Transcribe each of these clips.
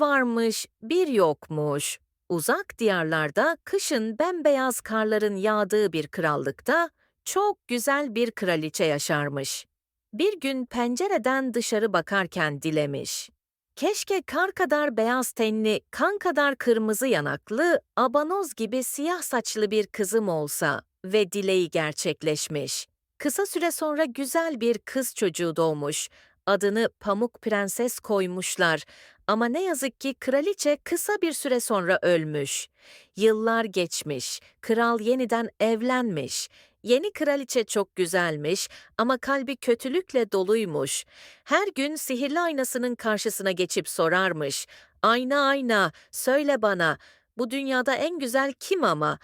varmış, bir yokmuş. Uzak diyarlarda kışın bembeyaz karların yağdığı bir krallıkta çok güzel bir kraliçe yaşarmış. Bir gün pencereden dışarı bakarken dilemiş. Keşke kar kadar beyaz tenli, kan kadar kırmızı yanaklı, abanoz gibi siyah saçlı bir kızım olsa ve dileği gerçekleşmiş. Kısa süre sonra güzel bir kız çocuğu doğmuş. Adını Pamuk Prenses koymuşlar. Ama ne yazık ki kraliçe kısa bir süre sonra ölmüş. Yıllar geçmiş, kral yeniden evlenmiş. Yeni kraliçe çok güzelmiş ama kalbi kötülükle doluymuş. Her gün sihirli aynasının karşısına geçip sorarmış. Ayna ayna, söyle bana, bu dünyada en güzel kim ama?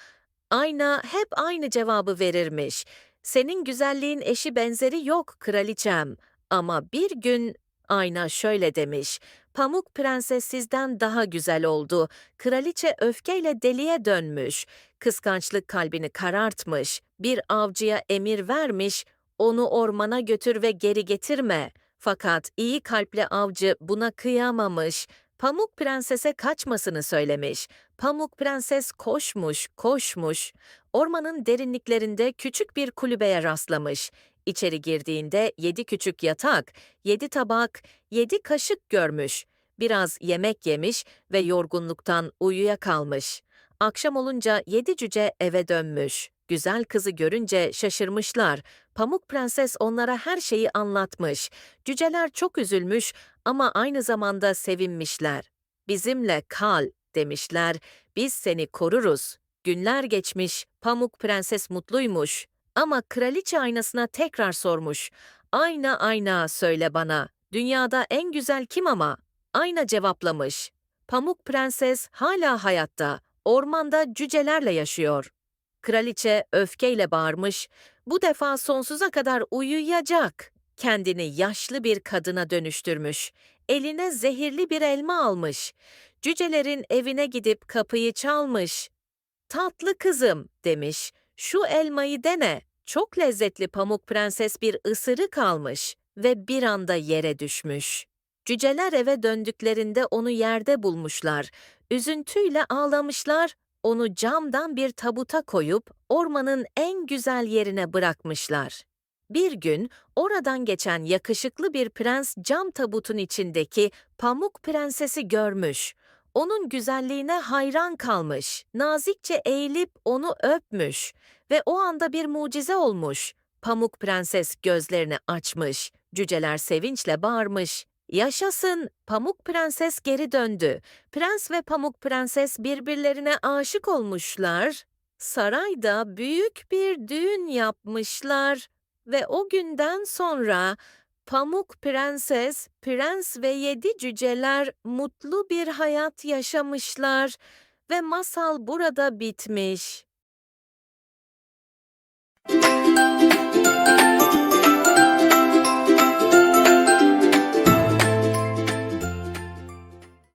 Ayna hep aynı cevabı verirmiş. Senin güzelliğin eşi benzeri yok kraliçem. Ama bir gün ayna şöyle demiş. Pamuk prenses sizden daha güzel oldu. Kraliçe öfkeyle deliye dönmüş. Kıskançlık kalbini karartmış. Bir avcıya emir vermiş. Onu ormana götür ve geri getirme. Fakat iyi kalpli avcı buna kıyamamış. Pamuk prensese kaçmasını söylemiş. Pamuk prenses koşmuş, koşmuş. Ormanın derinliklerinde küçük bir kulübeye rastlamış. İçeri girdiğinde yedi küçük yatak, yedi tabak, yedi kaşık görmüş. Biraz yemek yemiş ve yorgunluktan uyuyakalmış. Akşam olunca yedi cüce eve dönmüş. Güzel kızı görünce şaşırmışlar. Pamuk Prenses onlara her şeyi anlatmış. Cüceler çok üzülmüş ama aynı zamanda sevinmişler. Bizimle kal demişler. Biz seni koruruz. Günler geçmiş. Pamuk Prenses mutluymuş. Ama kraliçe aynasına tekrar sormuş. Ayna ayna söyle bana. Dünyada en güzel kim ama? Ayna cevaplamış. Pamuk Prenses hala hayatta. Ormanda cücelerle yaşıyor. Kraliçe öfkeyle bağırmış. Bu defa sonsuza kadar uyuyacak. Kendini yaşlı bir kadına dönüştürmüş. Eline zehirli bir elma almış. Cücelerin evine gidip kapıyı çalmış. Tatlı kızım demiş. Şu elmayı dene. Çok lezzetli Pamuk Prenses bir ısırık almış ve bir anda yere düşmüş. Cüceler eve döndüklerinde onu yerde bulmuşlar. Üzüntüyle ağlamışlar, onu camdan bir tabuta koyup ormanın en güzel yerine bırakmışlar. Bir gün oradan geçen yakışıklı bir prens cam tabutun içindeki Pamuk Prensesi görmüş. Onun güzelliğine hayran kalmış, nazikçe eğilip onu öpmüş ve o anda bir mucize olmuş. Pamuk Prenses gözlerini açmış, cüceler sevinçle bağırmış. Yaşasın, Pamuk Prenses geri döndü. Prens ve Pamuk Prenses birbirlerine aşık olmuşlar. Sarayda büyük bir düğün yapmışlar ve o günden sonra Pamuk Prenses, Prens ve Yedi Cüceler mutlu bir hayat yaşamışlar ve masal burada bitmiş.